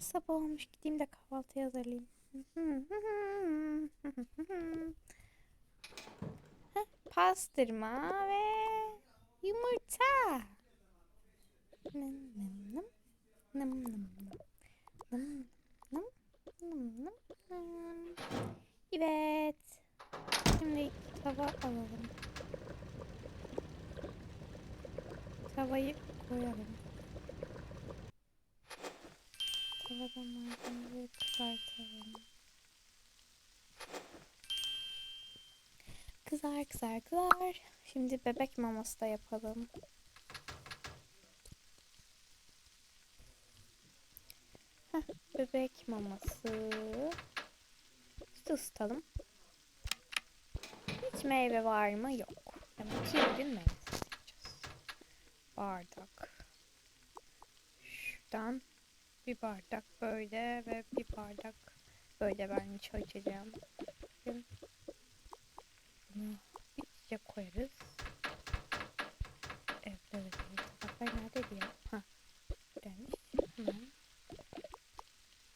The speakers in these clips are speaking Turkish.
Sabah olmuş gideyim de kahvaltı hazırlayayım. Pastırma ve yumurta. Evet. Şimdi tava alalım. Tavayı koyalım. Tavadan malzemeleri kızartalım. Kızar kızar kızar. Şimdi bebek maması da yapalım. Bebek maması. Süt ısıtalım. Hiç meyve var mı? Yok. Demek ki bugün meyve. Bardak. Şuradan bir bardak böyle ve bir bardak böyle ben çay içeceğim. Bunu iyice koyarız. Evet, evet, evet. Tabaklar neredeydi ya? Ha. Buradaymış. Hemen.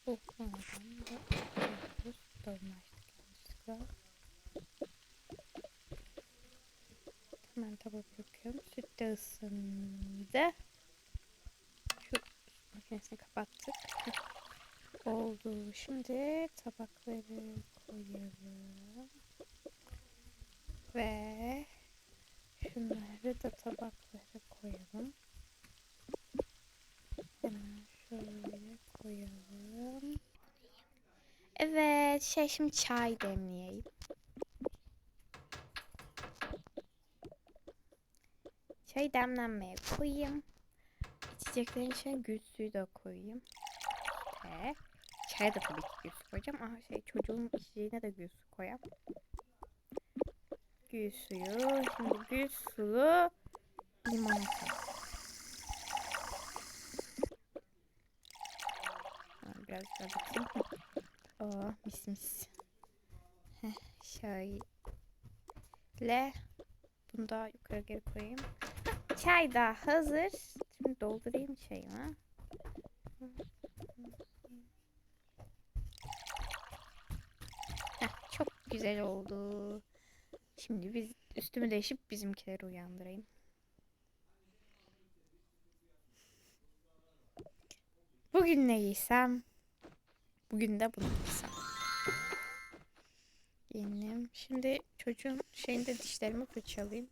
Bu mamadan da koyuyoruz. Dolmaçtık yanlışlıkla. Hemen tabağa bırakıyorum. Süt de ısındı. Makinesini kapattık. Oldu. Şimdi tabakları koyalım. Ve şunları da tabaklara koyalım. Hemen şöyle koyalım. Evet, şey şimdi çay demleyeyim. Çay demlenmeye koyayım. İçeceklerin içine gül suyu da koyayım. Ve çaya da tabii ki gül su koyacağım. Aha şey çocuğun içeceğine de gül su koyayım. Gül suyu. Şimdi gül sulu limonata. Biraz daha bakayım. Oh mis mis. Heh, şöyle. Bunu da yukarı geri koyayım. Çay da hazır. Şimdi doldurayım çayımı. Heh, çok güzel oldu. Şimdi biz üstümü değişip bizimkileri uyandırayım. Bugün ne giysem? Bugün de bunu giysem. Giyinim. Şimdi çocuğun şeyinde dişlerimi fırçalayayım.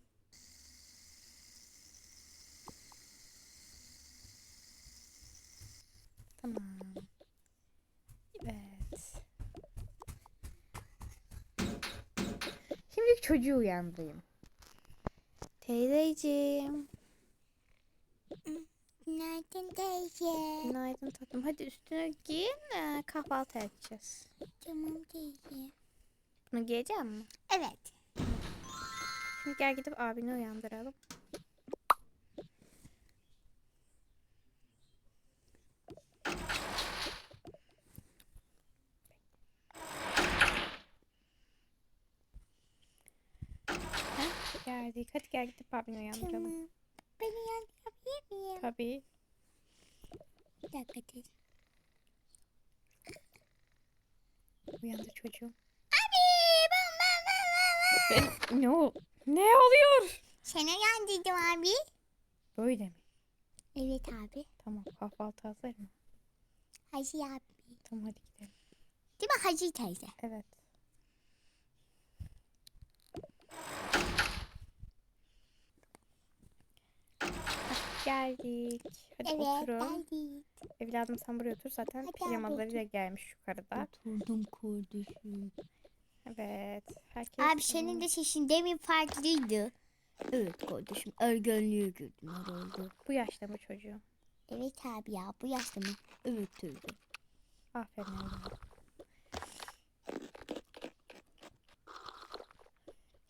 Tamam. Evet. Şimdi çocuğu uyandırayım. Teyzeciğim. Günaydın teyze. Günaydın tatlım. Hadi üstüne giyin. Kahvaltı edeceğiz. Tamam teyze. Bunu giyecek mi? Evet. Şimdi gel gidip abini uyandıralım. Geldik. Hadi gel gidip abini uyandıralım. Tamam. Beni yandırabilir miyim? Tabii. Bir dakika teyze. Uyandır çocuğum. Abi ben ben ben ben ben. Ben, ne o? Ne oluyor? Seni uyandırdım abi. Böyle mi? Evet abi. Tamam kahvaltı hazır mı? Hacı abi. Tamam hadi gidelim. Değil mi Hacı teyze? Evet. Geldik. Hadi evet oturun. geldik. Evladım sen buraya otur. Zaten Hadi pijamalarıyla gelmiş yukarıda. Oturdum kardeşim. Evet. Herkes Abi senin de sesin demin farklıydı. Evet kardeşim ergenliğe girdim herhalde. bu yaşta mı çocuğum? Evet abi ya bu yaşta mı? Evet teyze. Aferin evladım.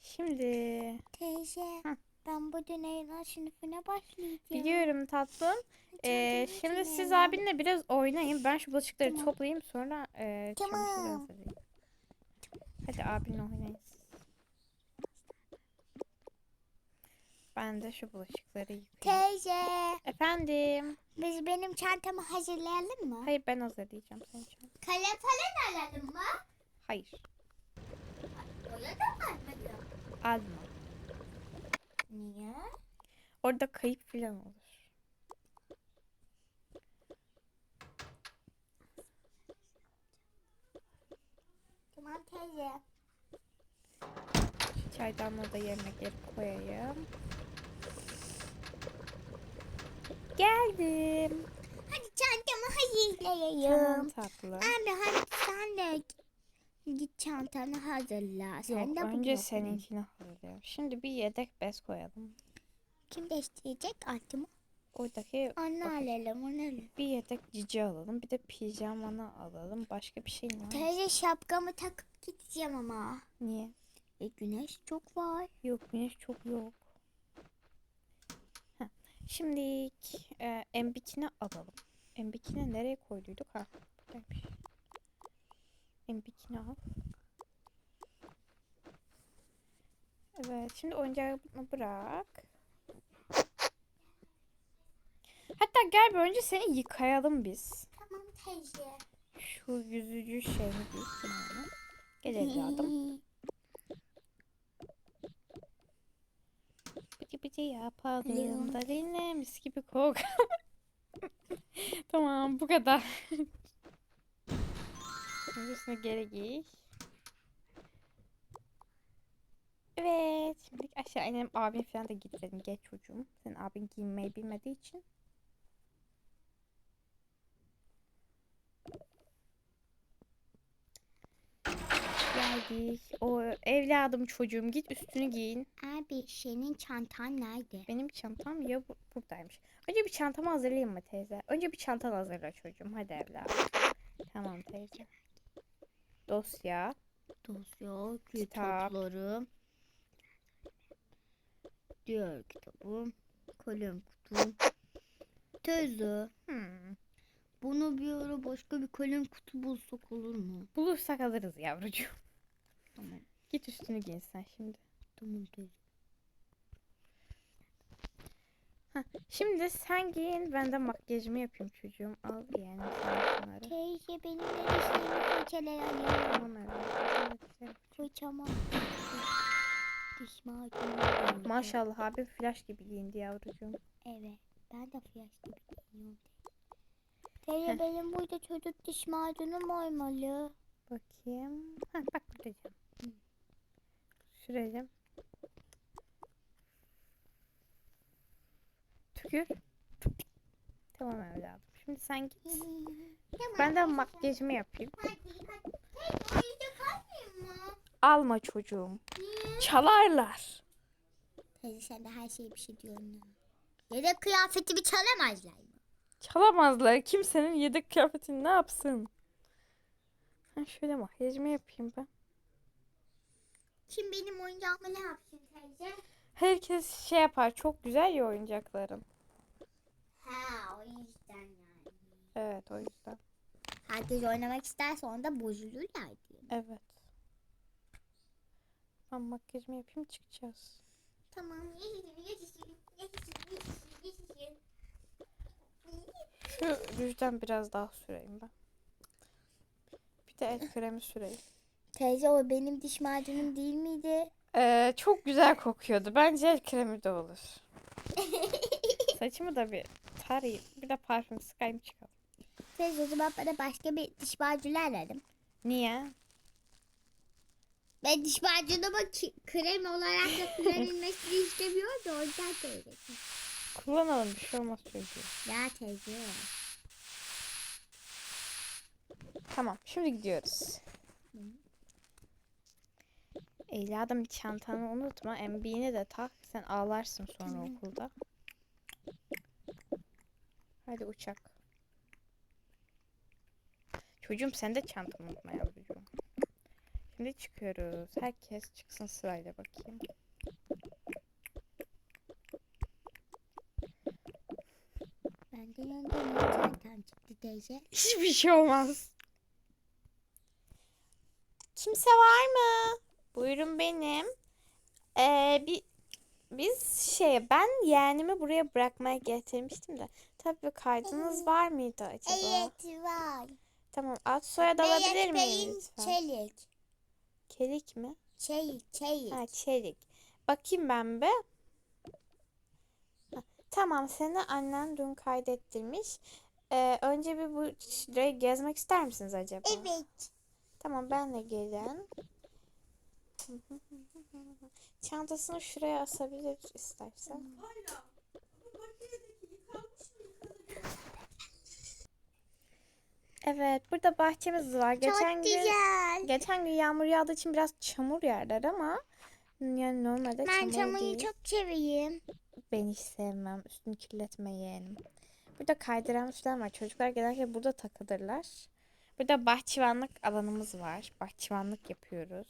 Şimdi Teyze Hı. Ben bu deneyler sınıfına başlayacağım. biliyorum tatlım. Ee, şimdi siz abinle biraz oynayın. Ben şu bulaşıkları Tamam. toplayayım sonra e, çamaşırı Tamam. hazırlayayım. Hadi abinle oynayın. Ben de şu bulaşıkları yıkayayım. Teyze. Efendim. Biz benim çantamı hazırlayalım mı? Hayır ben hazırlayacağım senin için. Kalem falan alalım mı? Hayır. Boya da mı almalıyım? Alma. Niye? Orada kayıp falan olur. Tamam teyze. Şu çaydanlığa da yemekleri koyayım. Geldim. Hadi çantamı Tamam hazırlayayım. tatlı. Abi hadi sen de git çantanı hazırla. Sen Yok de önce okulun. seninkini hazırlayalım. Şimdi bir yedek bez koyalım. Kim değiştirecek altımı? Oradaki Onu Bakın. alalım onu bir yedek cici alalım. Bir de pijamanı alalım. Başka bir şey mi var? Teyze şapkamı takıp gideceğim ama. Niye? E, güneş çok var. Yok güneş çok yok. Heh. Şimdi e, embikini alalım. Embikini nereye koyduyduk? Ha buradaymış. Embikini al. Evet şimdi oyuncağını bırak. Hatta gel bir önce seni yıkayalım biz. Tamam teyze. Şu yüzücü şeyini. Tamam. Gel evladım. Bıcı bıcı yapalım da dinle mis gibi kok. tamam bu kadar. Üstüne geri giy. Evet. Şimdi aşağı inelim. Abin falan da gidelim. Geç çocuğum. Senin abin giyinmeyi bilmediği için. Geldik. O evladım çocuğum git üstünü giyin. Abi senin çantan nerede? Benim çantam ya bu- buradaymış. Önce bir çantamı hazırlayayım mı teyze? Önce bir çantanı hazırla çocuğum. Hadi evladım. Tamam teyze. Dosya. Dosya, Kitap. kitaplarım. Diğer kitabım. Kalem kutum. Teyze. Hmm. Bunu bir ara başka bir kalem kutu bulsak olur mu? Bulursak alırız yavrucuğum. Tamam. Git üstünü giyin sen şimdi. Tamam teyze. Şimdi sen giyin ben de makyajımı yapayım çocuğum. Al yani sen şunları. Teyze benim de dişlerimi fırçalayalım. Tamam evladım. Evet, Fırçama. Diş macunu. Maşallah abi flash gibi giyindi yavrucuğum. Evet. Ben de flash gibi giyiniyorum. Teyze benim burada çocuk diş macunum olmalı. Bakayım. Ha bak burada. Süreceğim. Tükür. Tamam evladım. Şimdi sen git. Ben de makyajımı yapayım. Alma çocuğum. Çalarlar. Teyze sen de her şeye bir şey diyorsun. Yedek kıyafetimi çalamazlar mı? Çalamazlar. Kimsenin yedek kıyafetini ne yapsın? Ha şöyle makyajımı yapayım ben. Kim benim oyuncağımı ne yapsın teyze? Herkes şey yapar. Çok güzel ya oyuncaklarım. Ha o yüzden yani. Evet o yüzden. Herkes oynamak isterse onda bozulurlar diye. Evet. Ben makyajımı yapayım çıkacağız. Tamam. Şu rujdan biraz daha süreyim ben. Bir de el kremi süreyim. Teyze o benim diş macunum değil miydi? Ee, çok güzel kokuyordu. Bence el kremi de olur. Saçımı da bir tarayayım. Bir de parfüm sıkayım çıkalım. Teyze o zaman bana başka bir diş macunu alalım. Niye? Ben diş macunumu ki- krem olarak da kullanılmasını istemiyorum da ondan teyze. Kullanalım bir şey olmaz çocuğum. Ya teyze. Tamam şimdi gidiyoruz. Evladım çantanı unutma. MB'ni de tak. Sen ağlarsın sonra okulda. Hadi uçak. Çocuğum sen de çantanı unutma yavrucuğum. Şimdi çıkıyoruz. Herkes çıksın sırayla bakayım. Benden önce ne çantam çıktı teyze? Hiçbir şey olmaz. Kimse var mı? Buyurun benim. Ee, bir biz şey ben yeğenimi buraya bırakmaya getirmiştim de. Tabii kaydınız var mıydı acaba? Evet var. Tamam ad soyad alabilir miyim lütfen? Çelik. Kelik mi? Çelik, çelik. Ha çelik. Bakayım ben. Ha, Tamam seni annen dün kaydettirmiş. Ee, önce bir bu şurayı gezmek ister misiniz acaba? Evet. Tamam benle gelin. Çantasını şuraya asabilir istersen. Evet, burada bahçemiz var. Geçen Çok gün güzel. geçen gün yağmur yağdığı için biraz çamur yerler ama yani normalde Ben çamur değil. çok seveyim. Ben hiç sevmem. Üstünü kirletme yeğenim. Burada kaydıran falan var. Çocuklar genellikle burada takılırlar. Burada bahçıvanlık alanımız var. Bahçıvanlık yapıyoruz.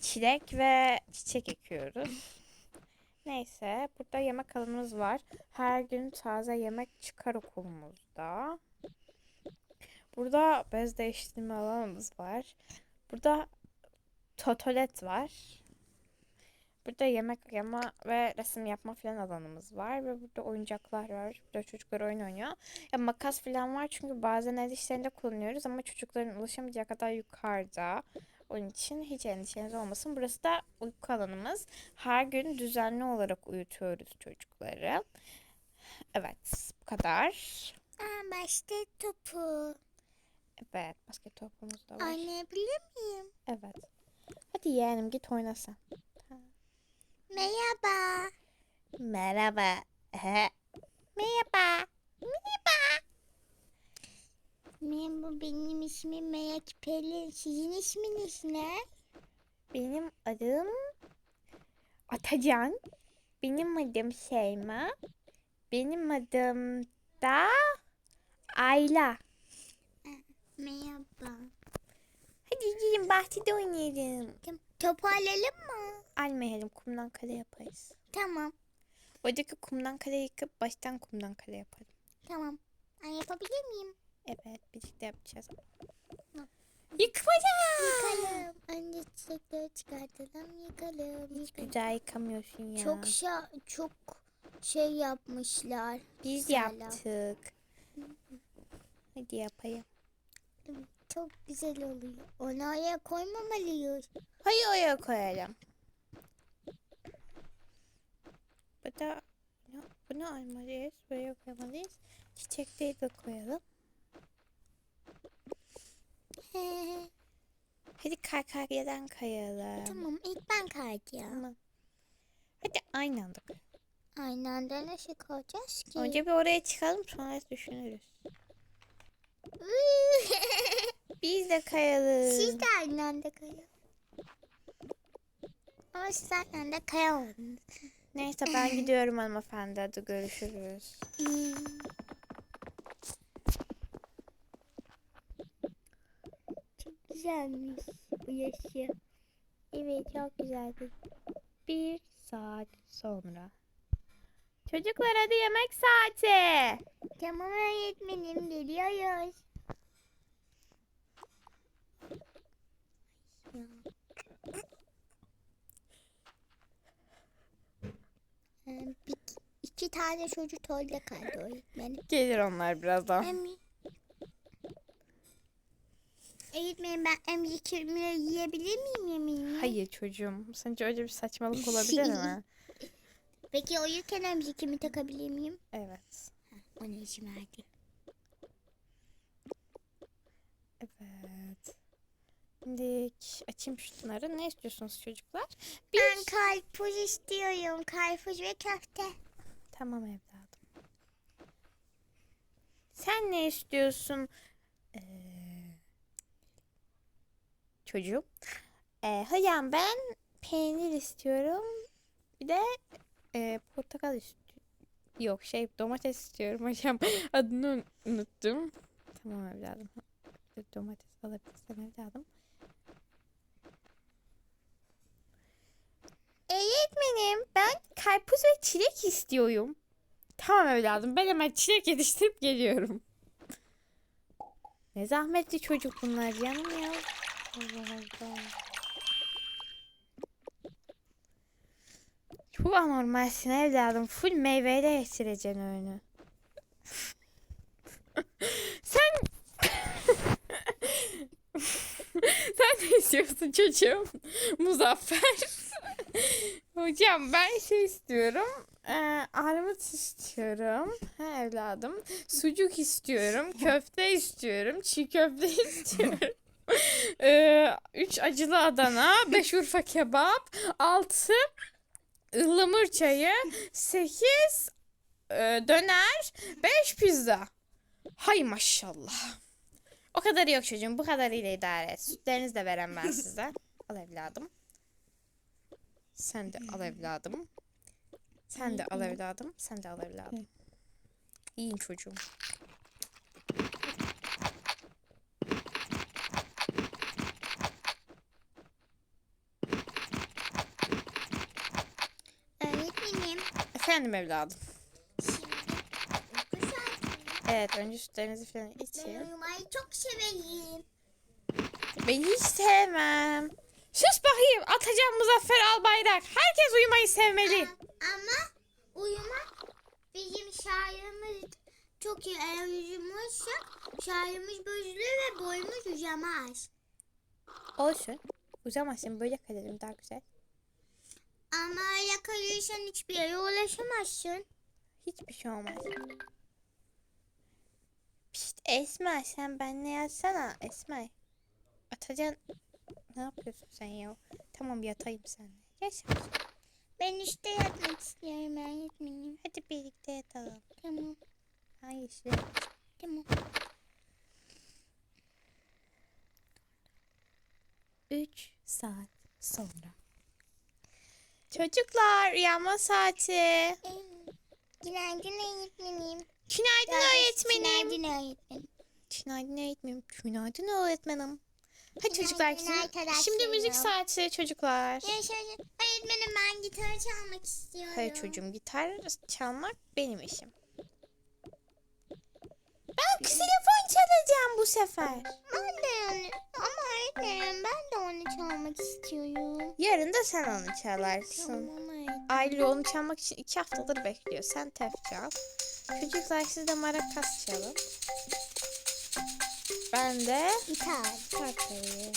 Çilek ve çiçek ekiyoruz. Neyse, burada yemek alanımız var. Her gün taze yemek çıkar okulumuzda. Burada bez değiştirme alanımız var. Burada totolet var. Burada yemek yama ve resim yapma falan alanımız var ve burada oyuncaklar var. Burada çocuklar oyun oynuyor. Ya makas falan var çünkü bazen el işlerinde kullanıyoruz ama çocukların ulaşamayacağı kadar yukarıda. Onun için hiç endişeniz olmasın. Burası da uyku alanımız. Her gün düzenli olarak uyutuyoruz çocukları. Evet, bu kadar. Başta topu. Evet, basket topumuz da var. Oynayabilir miyim? Evet. Hadi yeğenim git oyna sen. Merhaba. Merhaba. He. Merhaba. Merhaba benim ismim Melek Pelin. Sizin isminiz ne? Benim adım Atacan. Benim adım Şeyma. Benim adım da Ayla. Merhaba. Hadi gelin bahçede oynayalım. Topu alalım mı? Almayalım kumdan kale yaparız. Tamam. Oradaki kumdan kale yıkıp baştan kumdan kale yapalım. Tamam. Ben yapabilir miyim? Evet birlikte yapacağız. Yıkmayacağız. Yıkalım. Önce çiçekleri çıkartalım. Yıkalım. Hiç yıkalım. güzel yıkamıyorsun ya. Çok şa çok şey yapmışlar. Biz Güzel yaptık. Hadi yapayım. Çok güzel oluyor. Onu oraya koymamalıyız. Hayır oraya koyalım. Bu da bunu, almalıyız. Buraya koymalıyız. Çiçekleri de koyalım. Hadi karkaryadan kayalım. tamam ilk ben kayacağım. Tamam. Hadi aynı anda kayalım. Aynı anda nasıl koyacağız ki? Önce bir oraya çıkalım sonra düşünürüz. Biz de kayalım. Siz de aynı anda kayın. Ama siz aynı anda kayamadınız. Neyse ben gidiyorum hanımefendi. Hadi görüşürüz. Çok güzelmiş bu yaşı. Evet çok güzeldi. Bir saat sonra. Çocuklar hadi yemek saati. Tamam öğretmenim geliyoruz. Ee, bir, iki tane çocuk orada kaldı öğretmenim. Gelir onlar birazdan. Hem Öğretmenim ben hem yıkırmıyor yiyebilir miyim yemeğimi? Hayır çocuğum. Sence öyle bir saçmalık olabilir mi? Peki uyurken emzikimi takabilir miyim? Evet. Ona izin verdi. Evet. Şimdi açayım şunları. Ne istiyorsunuz çocuklar? Ben karpuz istiyorum. Karpuz ve köfte. Tamam evladım. Sen ne istiyorsun? Ee, çocuğum. Ee, hocam ben peynir istiyorum. Bir de e, portakal istiyorum. Yok şey domates istiyorum hocam. Adını un- unuttum. Tamam evladım. Bir Domates alabilirsem evladım. Öğretmenim ben karpuz ve çilek istiyorum. Tamam evladım ben hemen çilek yetiştirip geliyorum. Ne zahmetli çocuk bunlar canım ya. Allah Allah. Çok anormalsin evladım. Full meyveyle geçireceksin önü. Sen... Sen ne istiyorsun çocuğum? Muzaffer. Hocam ben şey istiyorum. Ee, armut istiyorum. Ha evladım. Sucuk istiyorum. Köfte istiyorum. Çiğ köfte istiyorum. Ee, üç acılı Adana. Beş Urfa kebap. Altı ıhlamur çayı. Sekiz e, döner. Beş pizza. Hay maşallah. O kadar yok çocuğum. Bu kadarıyla idare et. Sütlerinizi de veren ben size. Al evladım. Sen de al evladım. Sen de al evladım. Sen de al evladım. İyiyim çocuğum. Öğretmenim. Efendim evladım. Şimdi uyku saati. Evet önce sütlerinizi falan Ben için. uyumayı çok severim. Ben hiç sevmem. Sus bakayım. Atacağım Muzaffer Albayrak. Herkes uyumayı sevmeli. Ama uyumak bizim şairimiz çok iyi. Eğer şairimiz bozulur ve boyumuz uzamaz. Olsun. Uzamazsın böyle kalalım daha güzel. Ama öyle kalırsan hiçbir yere ulaşamazsın. Hiçbir şey olmaz. Pişt Esma sen benle yatsana Esma. Atacan ne yapıyorsun sen ya? Tamam yatayım sen. Ben işte yatmak istiyorum öğretmenim. Hadi birlikte yatalım. Tamam Hayır şey. tamam. 3 saat sonra. Çocuklar uyanma saati. Günaydın öğretmenim. Günaydın öğretmenim. Günaydın öğretmenim. Günaydın öğretmenim. Günaydın öğretmenim. Hadi çocuklar şimdi, müzik saati çocuklar. Yaşasın. Öğretmenim ben gitar çalmak istiyorum. Hayır çocuğum gitar çalmak benim işim. Ben ksilofon çalacağım bu sefer. Ben de onu, ama öğretmenim ben de onu çalmak istiyorum. Yarın da sen onu çalarsın. Tamam. Aile onu çalmak için iki haftadır bekliyor. Sen tef çal. Çocuklar siz de marakas çalın. Ben de Gitar. gitar çalayım.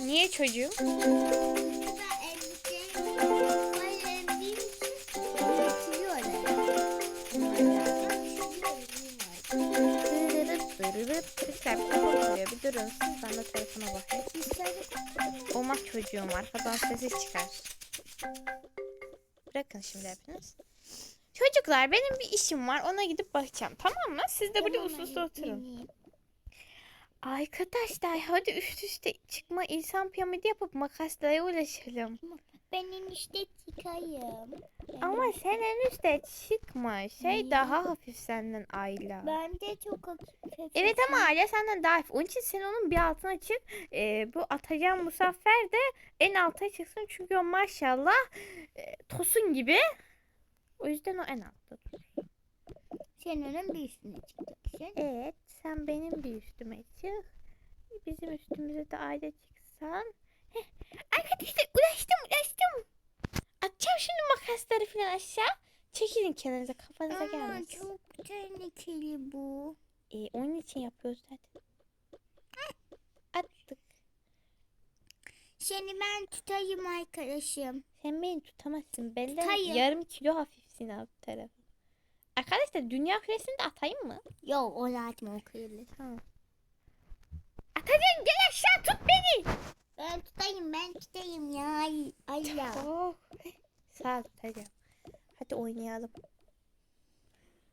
Niye çocuğum? Bir durun siz. Ben de telefona bakayım. Olmaz çocuğum arkadan sesi çıkar. Bırakın şimdi hepiniz. Çocuklar benim bir işim var. Ona gidip bakacağım. Tamam mı? Siz de burada uslu uslu oturun. Arkadaşlar hadi üst üste çıkma insan piramidi yapıp makaslara ulaşalım. Ben işte çıkayım. Ama sen en üste çıkma. Şey Niye? daha hafif senden Ayla. Ben de çok hafif. Evet ama Ayla senden daha hafif. Onun için sen onun bir altına çık. Ee, bu atacağım bu sefer de en alta çıksın. Çünkü o maşallah e, tosun gibi. O yüzden o en altta. Sen onun bir üstüne çıkacaksın. Evet sen benim bir üstüme çık. Bizim üstümüze de Ayla çıksan. Heh. Arkadaşlar ulaştım ulaştım. Atacağım şimdi makasları falan aşağı. Çekilin kenarınıza kafanıza Aa, gelmesin. çok tehlikeli bu. Ee, onun için yapıyoruz zaten. Attık. Seni ben tutayım arkadaşım. Sen beni tutamazsın. Benden Tutayım. yarım kilo hafifsin alt tarafı. Arkadaşlar dünya küresini de atayım mı? Yok o zaten o kıyılır. Tamam. Atacaksın gel aşağı tut beni. Ben tutayım ben tutayım ya. Ay, ay ya. Oh. Sağ ol tutacağım. Hadi oynayalım.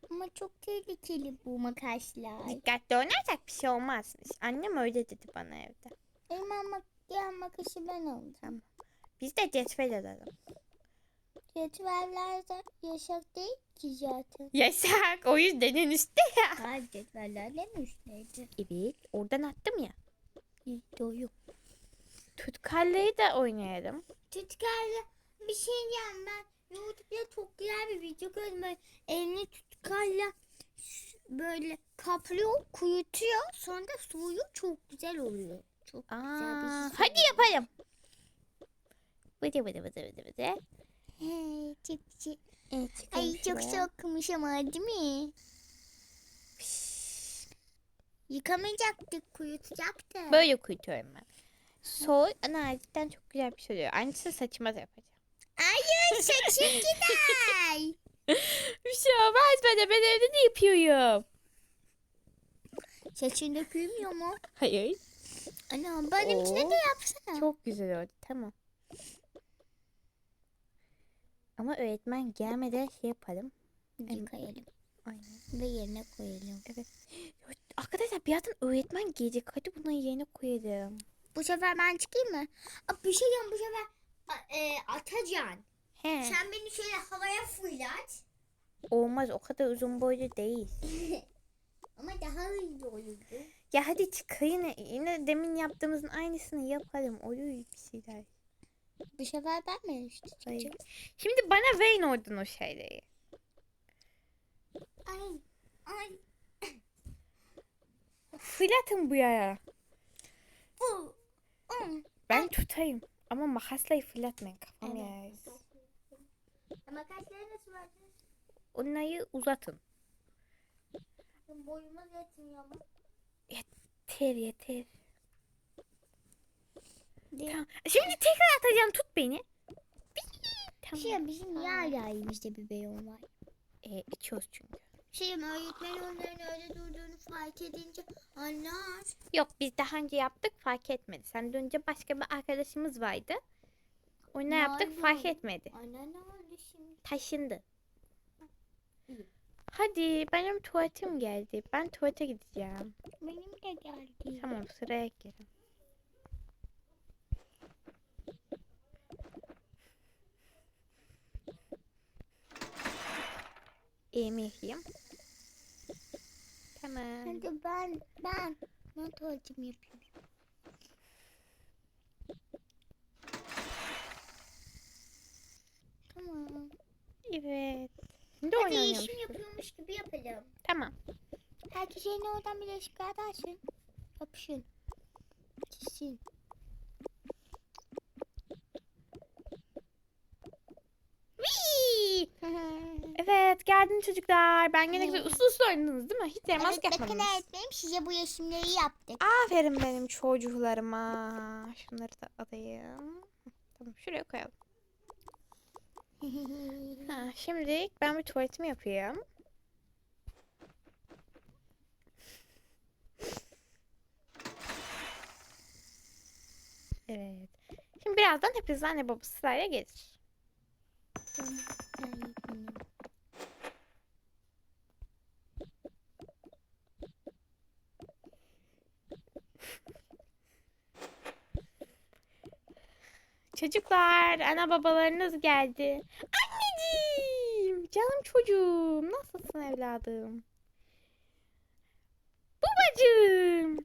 Ama çok tehlikeli bu makaslar. Dikkatli oynarsak bir şey olmaz. Annem öyle dedi bana evde. Benim ama diğer makası ben alacağım. Biz de cetvel alalım. Cetvellerde yasak değil ki zaten. Yasak. O yüzden en üstte ya. Hayır cetvellerde mi üstteydi? Evet. Oradan attım ya. Doğru. Tutkallayı da oynayalım. Tutkarla bir şey diyeceğim ben. YouTube'da çok güzel bir video gördüm. Böyle elini tutkarla böyle kaplıyor, kuyutuyor. Sonra da suyu çok güzel oluyor. Çok güzel bir Aa, şey. hadi yapalım. Bıdı bıdı bıdı bıdı bıdı. Hey, çok. Evet, Ay çok sokmuş ama değil mi? Yıkamayacaktık, kuyutacaktık. Böyle kuyutuyorum ben. Soğuk analizden çok güzel bir şey oluyor. Aynısını saçıma da yapacağım. Hayır saçım gider. Bir şey olmaz ben de ben evde de yapıyorum. Saçın dökülmüyor mu? Hayır. Ana benimkine Oo. de yapsana. Çok güzel oldu tamam. Ama öğretmen gelmeden şey yapalım. Yıkayalım Aynen. ve yerine koyalım. Arkadaşlar birazdan öğretmen gelecek. Hadi bunları yerine koyalım. Bu sefer ben çıkayım mı? Aa, bir şey diyeceğim bu sefer a- e, atacaksın. He. Sen beni şöyle havaya fırlat. Olmaz o kadar uzun boylu değil. Ama daha iyi olurdu. Ya hadi çık yine, yine demin yaptığımızın aynısını yapalım. Olur bir şeyler. Bu sefer ben mi işte Hayır. Şimdi bana verin oradan o şeyleri. Ay. Ay. Fırlatın bu yaya. Tutayım. Ama makasla fırlatmayın kafam Evet. yer. Ama kaçları nasıl var? Onları uzatın. Boyuma yetmiyor ama. Yeter yeter. Değil. Tamam. Şimdi tekrar atacağım. Tut beni. Tamam. Şey bizim hala elimizde bir beyon var? Ee, içiyoruz çünkü. Şey öğretmen onların öyle durduğunu fark edince anlar. Yok biz daha önce yaptık fark etmedi. Sen önce başka bir arkadaşımız vardı. Onu Ne yaptık oldu? fark etmedi. Anne ne oldu şimdi? Taşındı. İyi. Hadi benim tuvaletim geldi. Ben tuvalete gideceğim. Benim de geldi. Tamam sıraya girin. Elimi yıkayayım. Tamam. Hadi ben ben tuvaletimi yapıyorum. Tamam. Evet. Şimdi Hadi işim yapıyormuş gibi yapalım. Tamam. Herkes yerine oradan bir eşlik edersin. Yapışın. Çizsin. Evet geldin çocuklar. Ben gene güzel uslu uslu oynadınız değil mi? Hiç yaramazlık evet, bakın yapmadınız. öğretmenim size bu resimleri yaptık. Aferin benim çocuklarıma. Şunları da alayım. Tamam şuraya koyalım. Ha, şimdi ben bir tuvaletimi yapayım. Evet. Şimdi birazdan hepiniz anne babası sırayla gelir. Çocuklar, ana babalarınız geldi. Anneciğim, canım çocuğum, nasılsın evladım? Babacığım,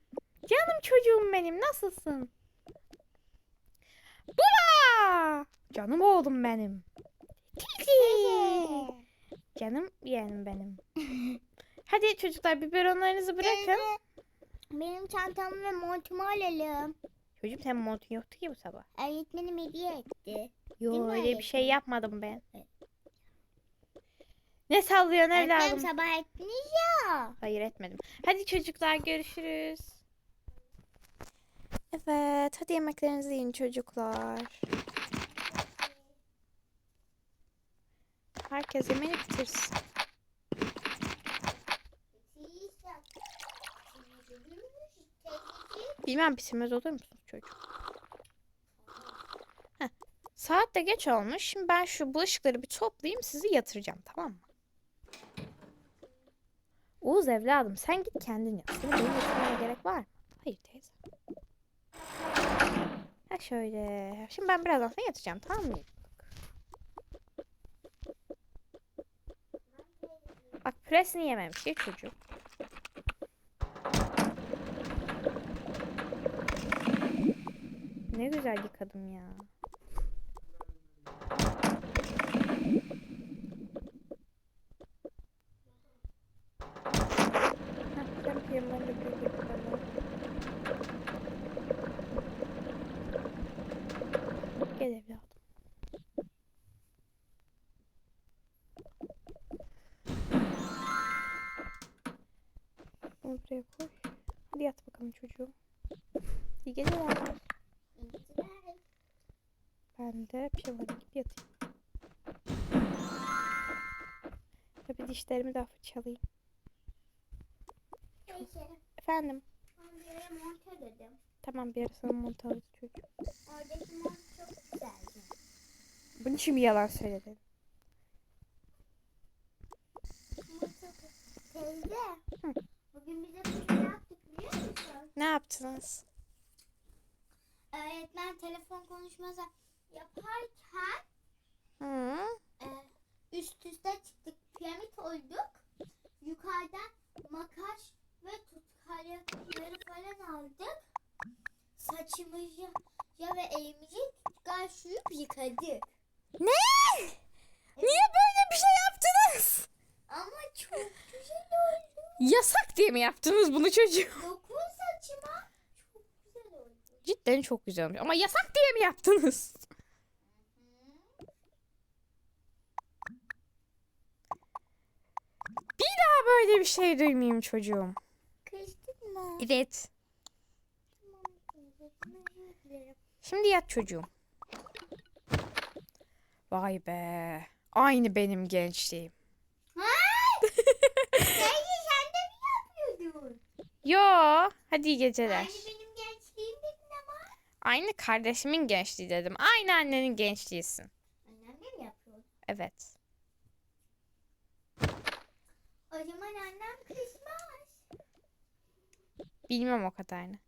canım çocuğum benim, nasılsın? Baba, canım oğlum benim. Canım yeğenim benim. Hadi çocuklar biberonlarınızı bırakın. Benim çantamı ve montumu alalım. Çocuğum senin montun yoktu ki bu sabah. Öğretmenim hediye etti. Yo öyle bir şey öğretmenim? yapmadım ben. Evet. Ne sallıyorsun Öğretmenim evladım? sabah ettiniz ya. Hayır etmedim. Hadi çocuklar görüşürüz. Evet hadi yemeklerinizi yiyin çocuklar. Herkes yemeğini bitirsin. Bilmem bitirmez olur musunuz çocuk? Heh, Saat de geç olmuş. Şimdi ben şu bulaşıkları bir toplayayım sizi yatıracağım tamam mı? Oğuz evladım sen git kendin yap. Seni gerek var mı? Hayır teyze. Ha şöyle. Şimdi ben birazdan sonra yatacağım tamam mı? Bak presini yememiş ya çocuk. Ne güzel yıkadım ya. Gel evladım. Bunu buraya koy. Hadi yat bakalım çocuğum. İyi geceler. Ben de pijamalarımı giyip yatayım. Tabii dişlerimi daha fırçalayayım. Neyse. Efendim. Ben bir yere monte dedim. Tamam bir ara sana mont alırız çocuğum. Oradaki mont çok güzeldi. Bunun için bir yalan söyledin. Teyze. Hı. Bugün bize şey yaptık biliyor musun? Ne yaptınız? Öğretmen telefon konuşması yaparken Hı? e, üst üste çıktık. Piramit olduk. Yukarıdan makas ve tutkalları falan aldık. Saçımızı ya ve elimizi karşılayıp yıkadık. Ne? Niye böyle bir şey yaptınız? Ama çok güzel oldu. Yasak diye mi yaptınız bunu çocuğum? Dokun saçıma. Cidden çok güzel olmuş. Ama yasak diye mi yaptınız? Bir daha böyle bir şey duymayayım çocuğum. Kızdın mı? Evet. Şimdi yat çocuğum. Vay be. Aynı benim gençliğim. Hay! Teyze sen de mi yapıyordun? Yo. Hadi iyi geceler. Aynı benim. Aynı kardeşimin gençliği dedim. Aynı annenin gençliğisin. Annem mi yapıyordu? Evet. O zaman annem kızmaz. Bilmem o kadarını.